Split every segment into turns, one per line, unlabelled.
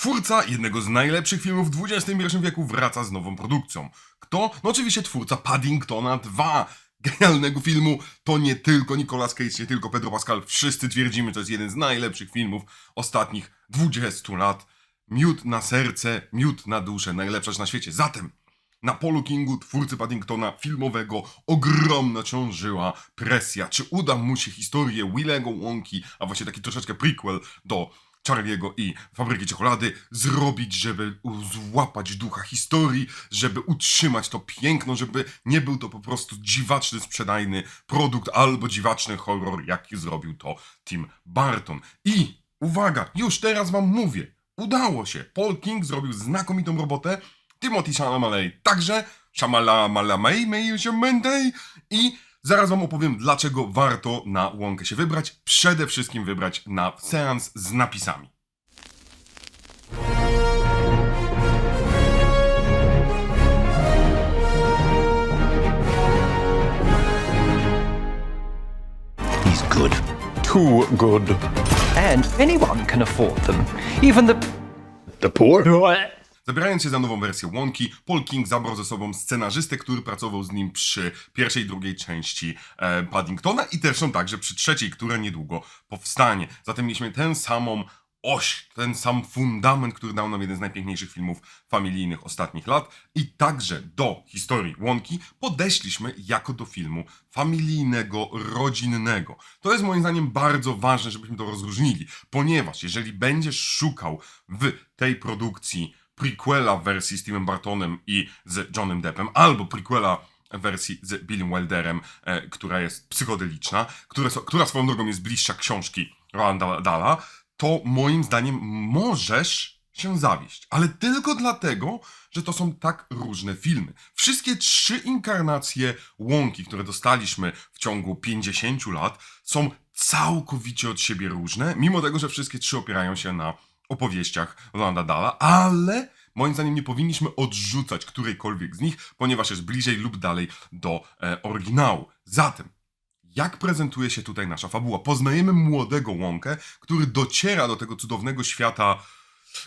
Twórca jednego z najlepszych filmów w XXI wieku wraca z nową produkcją. Kto? No oczywiście twórca Paddingtona 2. Genialnego filmu to nie tylko Nicolas Cage, nie tylko Pedro Pascal. Wszyscy twierdzimy, że to jest jeden z najlepszych filmów ostatnich 20 lat. Miód na serce, miód na duszę, najlepsza na świecie. Zatem na Polu Kingu, twórcy Paddingtona filmowego, ogromna ciążyła presja. Czy uda mu się historię Willego Wonki, a właśnie taki troszeczkę prequel do Charlie'ego i Fabryki Czekolady zrobić, żeby złapać ducha historii, żeby utrzymać to piękno, żeby nie był to po prostu dziwaczny, sprzedajny produkt albo dziwaczny horror, jaki zrobił to Tim Burton. I uwaga, już teraz wam mówię, udało się. Paul King zrobił znakomitą robotę, Timothy Chalamet także, May się Menday i zaraz wam opowiem, dlaczego warto na łąkę się wybrać. Przede wszystkim wybrać na seans z napisami.
He's good.
Too good.
And anyone can afford them. Even the.
The poor?
Zabierając się za nową wersję Łąki, Paul King zabrał ze sobą scenarzystę, który pracował z nim przy pierwszej i drugiej części e, Paddingtona i zresztą także przy trzeciej, która niedługo powstanie. Zatem mieliśmy tę samą oś, ten sam fundament, który dał nam jeden z najpiękniejszych filmów familijnych ostatnich lat i także do historii Łąki podeszliśmy jako do filmu familijnego, rodzinnego. To jest moim zdaniem bardzo ważne, żebyśmy to rozróżnili, ponieważ jeżeli będziesz szukał w tej produkcji prequela w wersji z Timem Bartonem i z Johnem Deppem, albo prequela wersji z Billem Wilderem, e, która jest psychodeliczna, która, która swoją drogą jest bliższa książki Roanda Dala, to moim zdaniem możesz się zawieść. Ale tylko dlatego, że to są tak różne filmy. Wszystkie trzy inkarnacje łąki, które dostaliśmy w ciągu 50 lat, są całkowicie od siebie różne, mimo tego, że wszystkie trzy opierają się na opowieściach Rolanda Dala, ale moim zdaniem nie powinniśmy odrzucać którejkolwiek z nich, ponieważ jest bliżej lub dalej do e, oryginału. Zatem, jak prezentuje się tutaj nasza fabuła? Poznajemy młodego łąkę, który dociera do tego cudownego świata,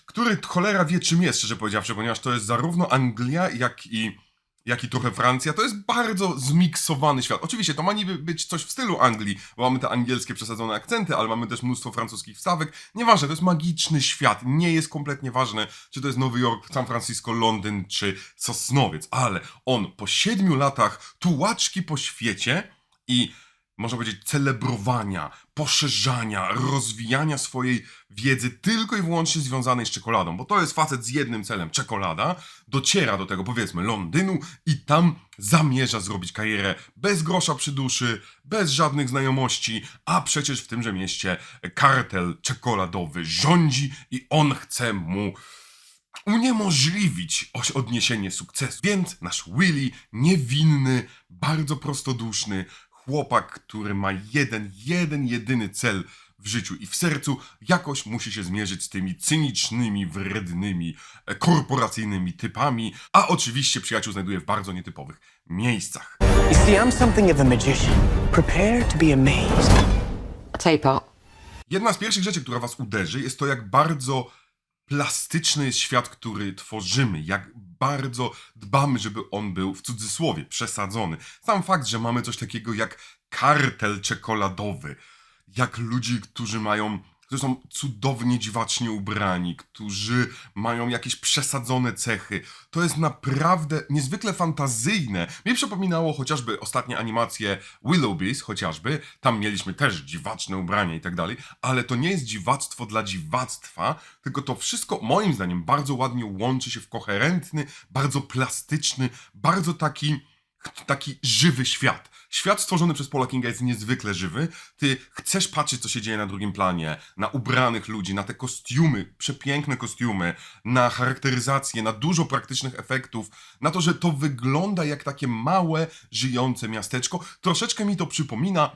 który cholera wie czym jest, szczerze powiedziawszy, ponieważ to jest zarówno Anglia, jak i, jak i trochę Francja. To jest bardzo zmiksowany świat. Oczywiście to ma niby być coś w stylu Anglii, bo mamy te angielskie przesadzone akcenty, ale mamy też mnóstwo francuskich wstawek. Nieważne, to jest magiczny świat. Nie jest kompletnie ważne, czy to jest Nowy Jork, San Francisco, Londyn, czy Sosnowiec, ale on po siedmiu latach tułaczki po świecie i można powiedzieć, celebrowania, poszerzania, rozwijania swojej wiedzy tylko i wyłącznie związanej z czekoladą, bo to jest facet z jednym celem, czekolada, dociera do tego powiedzmy Londynu i tam zamierza zrobić karierę bez grosza przy duszy, bez żadnych znajomości, a przecież w tymże mieście kartel czekoladowy rządzi i on chce mu uniemożliwić odniesienie sukcesu. Więc nasz Willy, niewinny, bardzo prostoduszny chłopak, który ma jeden, jeden, jedyny cel w życiu i w sercu, jakoś musi się zmierzyć z tymi cynicznymi, wrednymi, e, korporacyjnymi typami, a oczywiście przyjaciół znajduje w bardzo nietypowych miejscach.
You see, I'm something of a magician. Prepare to be amazed.
Part.
Jedna z pierwszych rzeczy, która was uderzy, jest to, jak bardzo plastyczny jest świat, który tworzymy, jak bardzo dbamy, żeby on był w cudzysłowie przesadzony. Sam fakt, że mamy coś takiego jak kartel czekoladowy, jak ludzi, którzy mają, którzy są cudownie dziwacznie ubrani, którzy mają jakieś przesadzone cechy. To jest naprawdę niezwykle fantazyjne. Mnie przypominało chociażby ostatnie animacje Willowbees, chociażby. Tam mieliśmy też dziwaczne ubrania i tak dalej, ale to nie jest dziwactwo dla dziwactwa, tylko to wszystko moim zdaniem bardzo ładnie łączy się w koherentny, bardzo plastyczny, bardzo taki taki żywy świat. Świat stworzony przez Paula Kinga jest niezwykle żywy. Ty chcesz patrzeć, co się dzieje na drugim planie, na ubranych ludzi, na te kostiumy, przepiękne kostiumy, na charakteryzację, na dużo praktycznych efektów, na to, że to wygląda jak takie małe, żyjące miasteczko. Troszeczkę mi to przypomina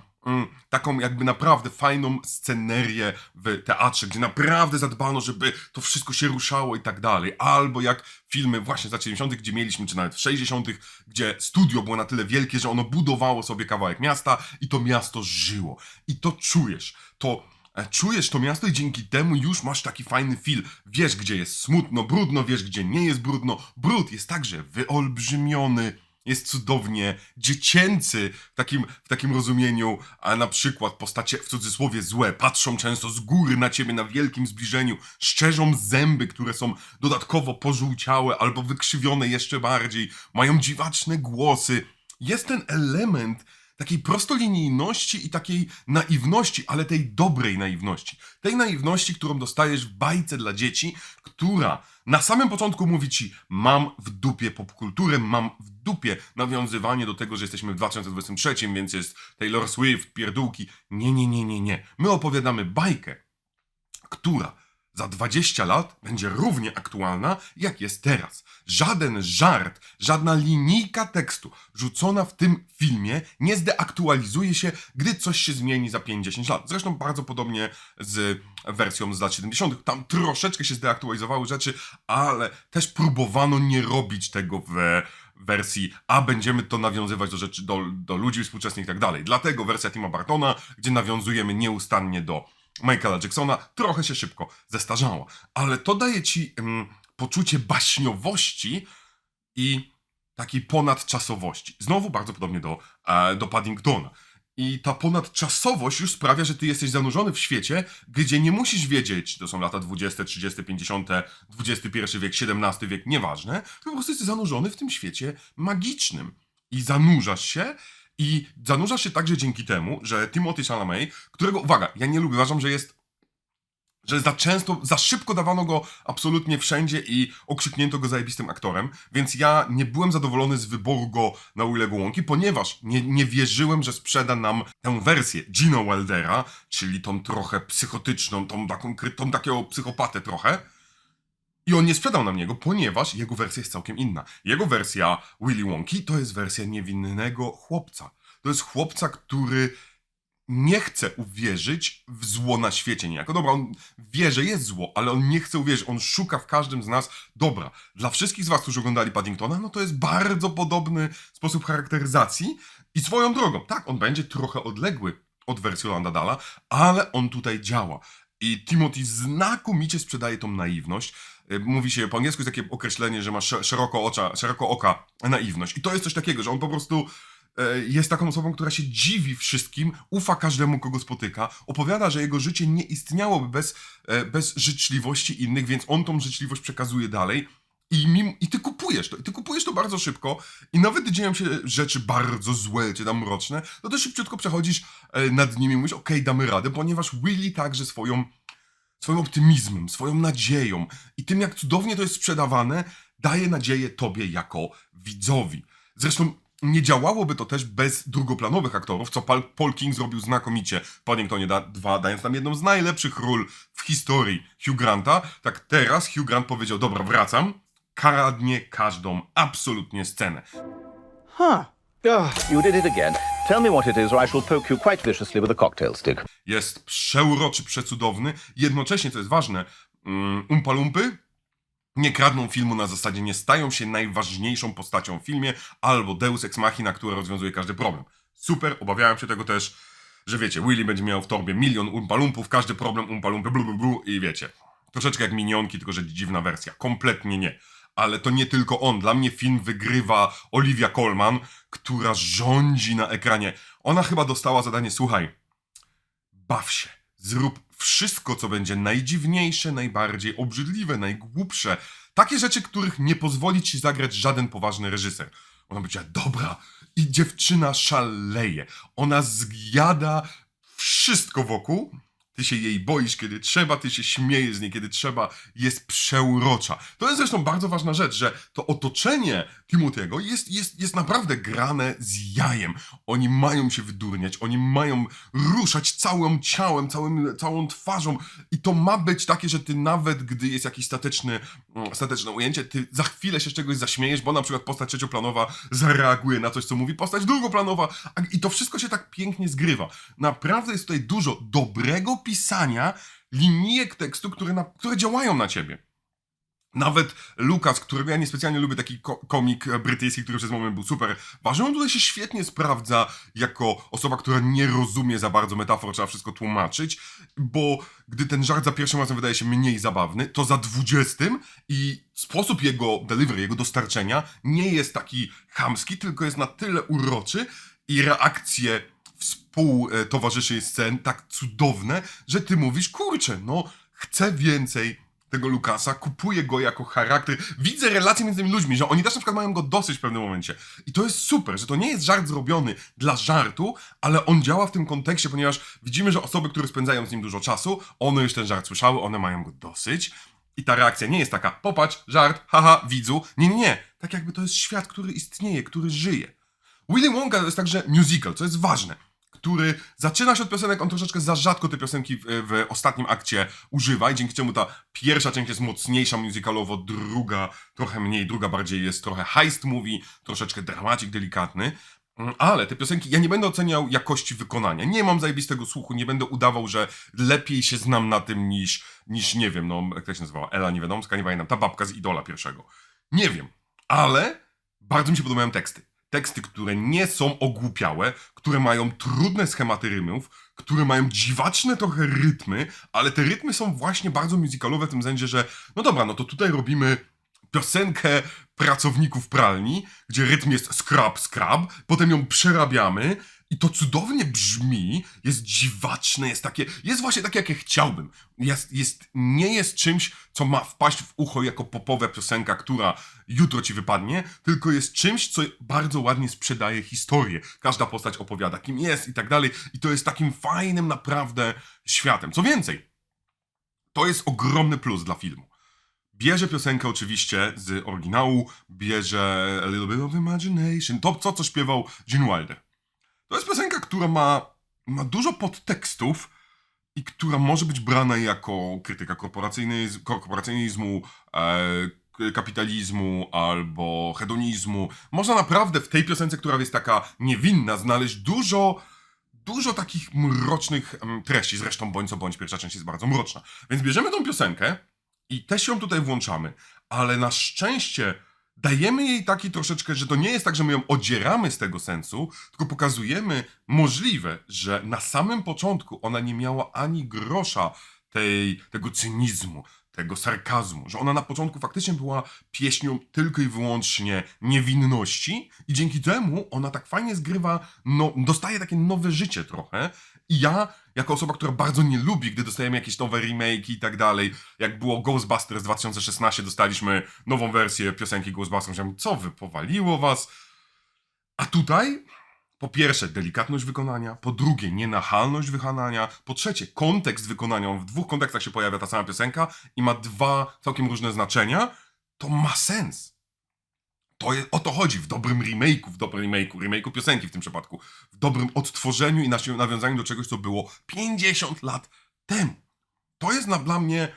taką jakby naprawdę fajną scenerię w teatrze, gdzie naprawdę zadbano, żeby to wszystko się ruszało i tak dalej. Albo jak filmy właśnie z lat 70., gdzie mieliśmy, czy nawet w 60., gdzie studio było na tyle wielkie, że ono budowało sobie kawałek miasta i to miasto żyło. I to czujesz. To E, Czujesz to miasto i dzięki temu już masz taki fajny feel. Wiesz, gdzie jest smutno, brudno, wiesz, gdzie nie jest brudno. Brud jest także wyolbrzymiony, jest cudownie dziecięcy w takim, w takim rozumieniu, a na przykład postacie w cudzysłowie złe patrzą często z góry na ciebie na wielkim zbliżeniu, szczerzą zęby, które są dodatkowo pożółciałe albo wykrzywione jeszcze bardziej, mają dziwaczne głosy. Jest ten element takiej prostolinijności i takiej naiwności, ale tej dobrej naiwności. Tej naiwności, którą dostajesz w bajce dla dzieci, która na samym początku mówi ci: Mam w dupie popkulturę, mam w dupie nawiązywanie do tego, że jesteśmy w 2023, więc jest Taylor Swift, pierdółki. Nie, nie, nie, nie, nie. My opowiadamy bajkę, która za 20 lat będzie równie aktualna, jak jest teraz. Żaden żart, żadna linijka tekstu rzucona w tym filmie nie zdeaktualizuje się, gdy coś się zmieni za 5-10 lat. Zresztą bardzo podobnie z wersją z lat 70. Tam troszeczkę się zdeaktualizowały rzeczy, ale też próbowano nie robić tego w wersji, a będziemy to nawiązywać do rzeczy, do, do ludzi współczesnych i tak dalej. Dlatego wersja Tima Bartona, gdzie nawiązujemy nieustannie do Michaela Jacksona trochę się szybko zestarzała, ale to daje ci poczucie baśniowości i takiej ponadczasowości. Znowu bardzo podobnie do, e, do Paddingtona. I ta ponadczasowość już sprawia, że ty jesteś zanurzony w świecie, gdzie nie musisz wiedzieć, to są lata 20, 30, 50, XXI wiek, XVII wiek, nieważne, tylko po prostu jesteś zanurzony w tym świecie magicznym. I zanurzasz się i zanurzasz się także dzięki temu, że Timothy Chalamet, którego, uwaga, ja nie lubię, uważam, że jest że za często, za szybko dawano go absolutnie wszędzie i okrzyknięto go zajebistym aktorem, więc ja nie byłem zadowolony z wyboru go na Willego Łąki, ponieważ nie, nie wierzyłem, że sprzeda nam tę wersję Gino Wildera, czyli tą trochę psychotyczną, tą taką, tą takiego psychopatę trochę, i on nie sprzedał nam niego, ponieważ jego wersja jest całkiem inna. Jego wersja Willy Wonki to jest wersja niewinnego chłopca. To jest chłopca, który nie chce uwierzyć w zło na świecie niejako. Dobra, on wie, że jest zło, ale on nie chce uwierzyć. On szuka w każdym z nas dobra. Dla wszystkich z was, którzy oglądali Paddingtona, no to jest bardzo podobny sposób charakteryzacji i swoją drogą. Tak, on będzie trochę odległy od wersji Rolanda Dala, ale on tutaj działa. I Timothy znakomicie sprzedaje tą naiwność. Y, Mówi się po angielsku jest takie określenie, że ma sze- szeroko, ocza, szeroko oka naiwność. I to jest coś takiego, że on po prostu e, jest taką osobą, która się dziwi wszystkim, ufa każdemu, kogo spotyka, opowiada, że jego życie nie istniałoby bez, e, bez życzliwości innych, więc on tą życzliwość przekazuje dalej. I, mim, I ty kupujesz to, i ty kupujesz to bardzo szybko i nawet gdy dzieją się rzeczy bardzo złe, czy tam mroczne, no to szybciutko przechodzisz e, nad nimi i mówisz, okej, damy radę, ponieważ Willy także swoją, swoim optymizmem, swoją nadzieją i tym, jak cudownie to jest sprzedawane, daje nadzieję tobie jako widzowi. Zresztą nie działałoby to też bez drugoplanowych aktorów, co Paul, King zrobił znakomicie w Paddingtonie 2, dając nam jedną z najlepszych ról w historii Hugh Granta. Tak teraz Hugh Grant powiedział, dobra, wracam, kradnie każdą absolutnie scenę.
Huh.
Ah, you did it again. Tell me what it is, or I shall poke you quite viciously with a cocktail stick.
Jest przeuroczy, przecudowny, jednocześnie, co jest ważne, um, umpalumpy nie kradną filmu na zasadzie, nie stają się najważniejszą postacią w filmie, albo Deus Ex Machina, która rozwiązuje każdy problem. Super, obawiałem się tego też, że wiecie, Willy będzie miał w torbie milion umpalumpów, każdy problem umpalumpy, blu, blu, blu i wiecie. Troszeczkę jak minionki, tylko że dziwna wersja. Kompletnie nie. Ale to nie tylko on. Dla mnie film wygrywa Olivia Colman, która rządzi na ekranie. Ona chyba dostała zadanie, słuchaj, baw się. Zrób wszystko, co będzie najdziwniejsze, najbardziej obrzydliwe, najgłupsze. Takie rzeczy, których nie pozwoli ci zagrać żaden poważny reżyser. Ona powiedziała, dobra, i dziewczyna szaleje. Ona zjada wszystko wokół. Ty się jej boisz, kiedy trzeba, ty się śmiejesz z niej, kiedy trzeba, jest przeurocza. To jest zresztą bardzo ważna rzecz, że to otoczenie Timothy'ego jest, jest, jest naprawdę grane z jajem. Oni mają się wydurniać, oni mają ruszać całym ciałem, całym, całą twarzą i to ma być takie, że ty nawet, gdy jest jakieś stateczny, mm, stateczne ujęcie, ty za chwilę się z czegoś zaśmiejesz, bo na przykład postać trzecioplanowa zareaguje na coś, co mówi postać drugoplanowa i to wszystko się tak pięknie zgrywa. Naprawdę jest tutaj dużo dobrego pisania linijek tekstu, które, na, które działają na ciebie. Nawet Lukas, którego ja niespecjalnie lubię, taki ko- komik brytyjski, który przez moment był super ważny, on tutaj się świetnie sprawdza jako osoba, która nie rozumie za bardzo metafor, trzeba wszystko tłumaczyć, bo gdy ten żart za pierwszym razem wydaje się mniej zabawny, to za dwudziestym i sposób jego delivery, jego dostarczenia nie jest taki chamski, tylko jest na tyle uroczy i reakcje współtowarzyszy scen tak cudowne, że ty mówisz, kurczę, no chcę więcej tego Lukasa, kupuję go jako charakter, widzę relacje między tymi ludźmi, że oni też na przykład mają go dosyć w pewnym momencie. I to jest super, że to nie jest żart zrobiony dla żartu, ale on działa w tym kontekście, ponieważ widzimy, że osoby, które spędzają z nim dużo czasu, one już ten żart słyszały, one mają go dosyć. I ta reakcja nie jest taka, popatrz, żart, haha, widzu. Nie, nie, nie. Tak jakby to jest świat, który istnieje, który żyje. Willy Wonka to jest także musical, co jest ważne, który zaczyna się od piosenek, on troszeczkę za rzadko te piosenki w, w ostatnim akcie używa i dzięki czemu ta pierwsza część jest mocniejsza musicalowo, druga trochę mniej, druga bardziej jest trochę heist movie, troszeczkę dramacik delikatny. Mm, Ale te piosenki, ja nie będę oceniał jakości wykonania. Nie mam zajebistego słuchu, nie będę udawał, że lepiej się znam na tym niż, niż nie wiem, no, jak to się nazywała, Ela Niewiadomska, nie pamiętam, ta babka z Idola pierwszego. Nie wiem, ale bardzo mi się podobają teksty. Teksty, które nie są ogłupiałe, które mają trudne schematy rymów, które mają dziwaczne trochę rytmy, ale te rytmy są właśnie bardzo musicalowe w tym sensie, że no dobra, no to tutaj robimy piosenkę pracowników pralni, gdzie rytm jest scrub, scrub, potem ją przerabiamy i to cudownie brzmi, jest dziwaczne, jest takie, jest właśnie takie, jakie chciałbym. Jest, jest, nie jest czymś, co ma wpaść w ucho jako popowa piosenka, która jutro ci wypadnie, tylko jest czymś, co bardzo ładnie sprzedaje historię. Każda postać opowiada, kim jest i tak dalej i to jest takim fajnym naprawdę światem. Co więcej, to jest ogromny plus dla filmu. Bierze piosenkę oczywiście z oryginału, bierze A Little Bit of Imagination, to co, co śpiewał Gene Wilder. To jest piosenka, która ma, ma dużo podtekstów i która może być brana jako krytyka korporacyjnyz- korporacjonizmu, e, kapitalizmu albo hedonizmu. Można naprawdę w tej piosence, która jest taka niewinna, znaleźć dużo dużo takich mrocznych treści. Zresztą bądź co bądź, pierwsza część jest bardzo mroczna. Więc bierzemy tą piosenkę i też ją tutaj włączamy, ale na szczęście dajemy jej taki troszeczkę, że to nie jest tak, że my ją odzieramy z tego sensu, tylko pokazujemy możliwe, że na samym początku ona nie miała ani grosza tej, tego cynizmu, tego sarkazmu, że ona na początku faktycznie była pieśnią tylko i wyłącznie niewinności i dzięki temu ona tak fajnie zgrywa, no, dostaje takie nowe życie trochę i ja, jako osoba, która bardzo nie lubi, gdy dostajemy jakieś nowe remake i tak dalej, jak było Ghostbusters 2016, dostaliśmy nową wersję piosenki Ghostbusters, myślałem, co wy, powaliło was? A tutaj po pierwsze, delikatność wykonania, po drugie, nienachalność wykonania, po trzecie, kontekst wykonania. W dwóch kontekstach się pojawia ta sama piosenka i ma dwa całkiem różne znaczenia. To ma sens. To jest, o to chodzi w dobrym remake'u, w dobrym remake'u, remake'u piosenki w tym przypadku, w dobrym odtworzeniu i nawiązaniu do czegoś, co było 50 lat temu. To jest na, dla mnie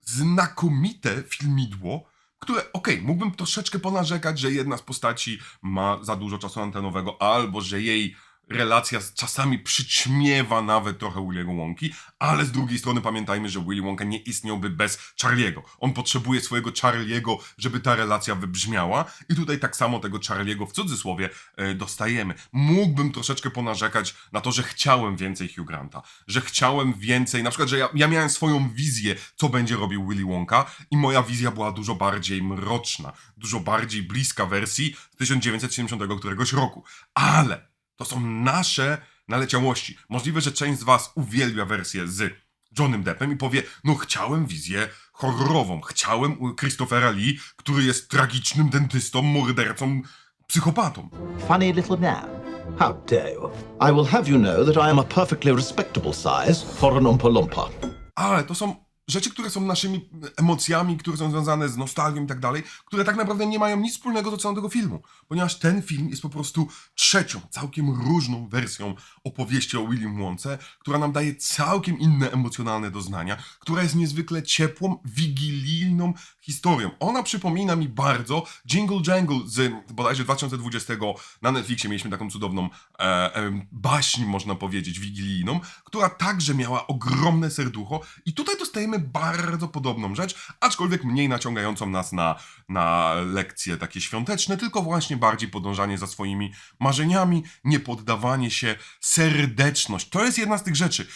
znakomite filmidło, które, okej, mógłbym troszeczkę ponarzekać, że jedna z postaci ma za dużo czasu antenowego, albo że jej relacja czasami przyćmiewa nawet trochę Willy'ego Wonki, ale z drugiej strony pamiętajmy, że Willy Wonka nie istniałby bez Charlie'ego. On potrzebuje swojego Charlie'ego, żeby ta relacja wybrzmiała i tutaj tak samo tego Charlie'ego w cudzysłowie e, dostajemy. Mógłbym troszeczkę ponarzekać na to, że chciałem więcej Hugh Granta, że chciałem więcej, na przykład, że ja, ja miałem swoją wizję, co będzie robił Willy Wonka i moja wizja była dużo bardziej mroczna, dużo bardziej bliska wersji z 1970 któregoś roku. Ale to są nasze naleciałości. Możliwe, że część z was uwielbia wersję z Johnem Deppem i powie, no chciałem wizję horrorową, chciałem Christophera Lee, który jest tragicznym dentystą, mordercą, psychopatą.
Funny little man. How dare you? I will have you know that I am a perfectly respectable size for an Oompa Loompa.
Ale to są rzeczy, które są naszymi emocjami, które są związane z nostalgią i tak dalej, które tak naprawdę nie mają nic wspólnego do całego tego filmu. Ponieważ ten film jest po prostu trzecią, całkiem różną wersją opowieści o William Wonce, która nam daje całkiem inne emocjonalne doznania, która jest niezwykle ciepłą, wigilijną historią. Ona przypomina mi bardzo Jingle Jangle z bodajże 2020 na Netflixie mieliśmy taką cudowną e, e, baśń, można powiedzieć, wigilijną, która także miała ogromne serducho i tutaj dostajemy bardzo podobną rzecz, aczkolwiek mniej naciągającą nas na, na lekcje takie świąteczne, tylko właśnie bardziej podążanie za swoimi marzeniami, nie poddawanie się, serdeczność. To jest jedna z tych rzeczy.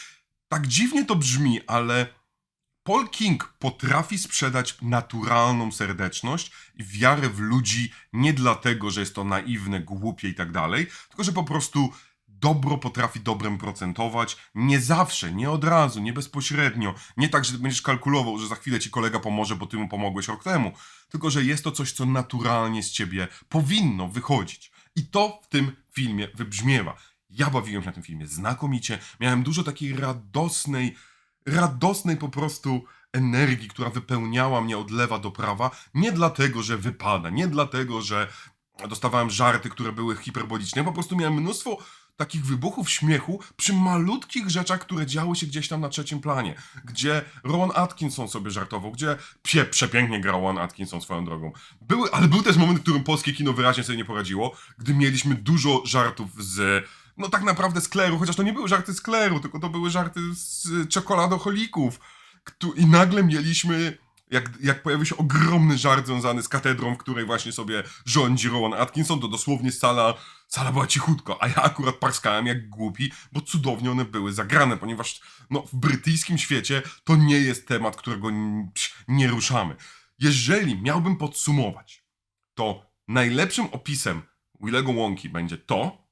Tak dziwnie to brzmi, ale Paul King potrafi sprzedać naturalną serdeczność i wiarę w ludzi nie dlatego, że jest to naiwne, głupie i tak dalej, tylko że po prostu dobro potrafi dobrem procentować. Nie zawsze, nie od razu, nie bezpośrednio. Nie tak, że będziesz kalkulował, że za chwilę ci kolega pomoże, bo ty mu pomogłeś rok temu. Tylko, że jest to coś, co naturalnie z ciebie powinno wychodzić. I to w tym filmie wybrzmiewa. Ja bawiłem się na tym filmie znakomicie. Miałem dużo takiej radosnej, radosnej po prostu energii, która wypełniała mnie od lewa do prawa. Nie dlatego, że wypada, nie dlatego, że dostawałem żarty, które były hiperboliczne. Ja po prostu miałem mnóstwo takich wybuchów śmiechu przy malutkich rzeczach, które działy się gdzieś tam na trzecim planie. Gdzie Rowan Atkinson sobie żartował, gdzie pie, przepięknie grał Rowan Atkinson swoją drogą. Były, ale był też moment, w którym polskie kino wyraźnie sobie nie poradziło, gdy mieliśmy dużo żartów z no tak naprawdę z kleru, chociaż to nie były żarty z kleru, tylko to były żarty z czekoladocholików. Któ- I nagle mieliśmy, jak, jak pojawił się ogromny żart związany z katedrą, w której właśnie sobie rządzi Rowan Atkinson, to dosłownie sala, sala była cichutko, a ja akurat parskałem jak głupi, bo cudownie one były zagrane, ponieważ no, w brytyjskim świecie to nie jest temat, którego nie ruszamy. Jeżeli miałbym podsumować, to najlepszym opisem Willego Wonki będzie to,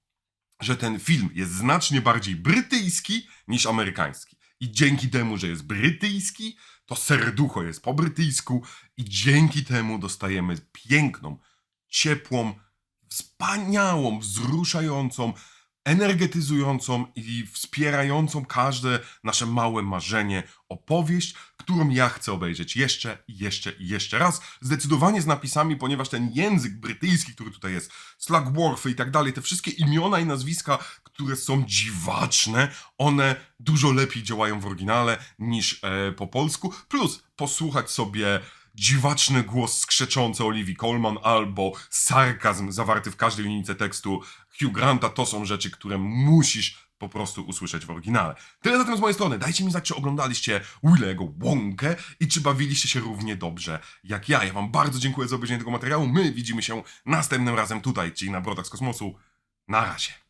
że ten film jest znacznie bardziej brytyjski niż amerykański. I dzięki temu, że jest brytyjski, to serducho jest po brytyjsku i dzięki temu dostajemy piękną, ciepłą, wspaniałą, wzruszającą, energetyzującą i wspierającą każde nasze małe marzenie opowieść, którą ja chcę obejrzeć jeszcze jeszcze i jeszcze raz. Zdecydowanie z napisami, ponieważ ten język brytyjski, który tutaj jest, Slugworthy i tak dalej, te wszystkie imiona i nazwiska, które są dziwaczne, one dużo lepiej działają w oryginale niż e, po polsku. Plus posłuchać sobie dziwaczny głos skrzeczący Olivia Colman albo sarkazm zawarty w każdej linijce tekstu Hugh Granta, to są rzeczy, które musisz po prostu usłyszeć w oryginale. Tyle zatem z mojej strony. Dajcie mi znać, czy oglądaliście Willego Wonkę i czy bawiliście się równie dobrze jak ja. Ja wam bardzo dziękuję za obejrzenie tego materiału. My widzimy się następnym razem tutaj, czyli na Brodach z Kosmosu. Na razie.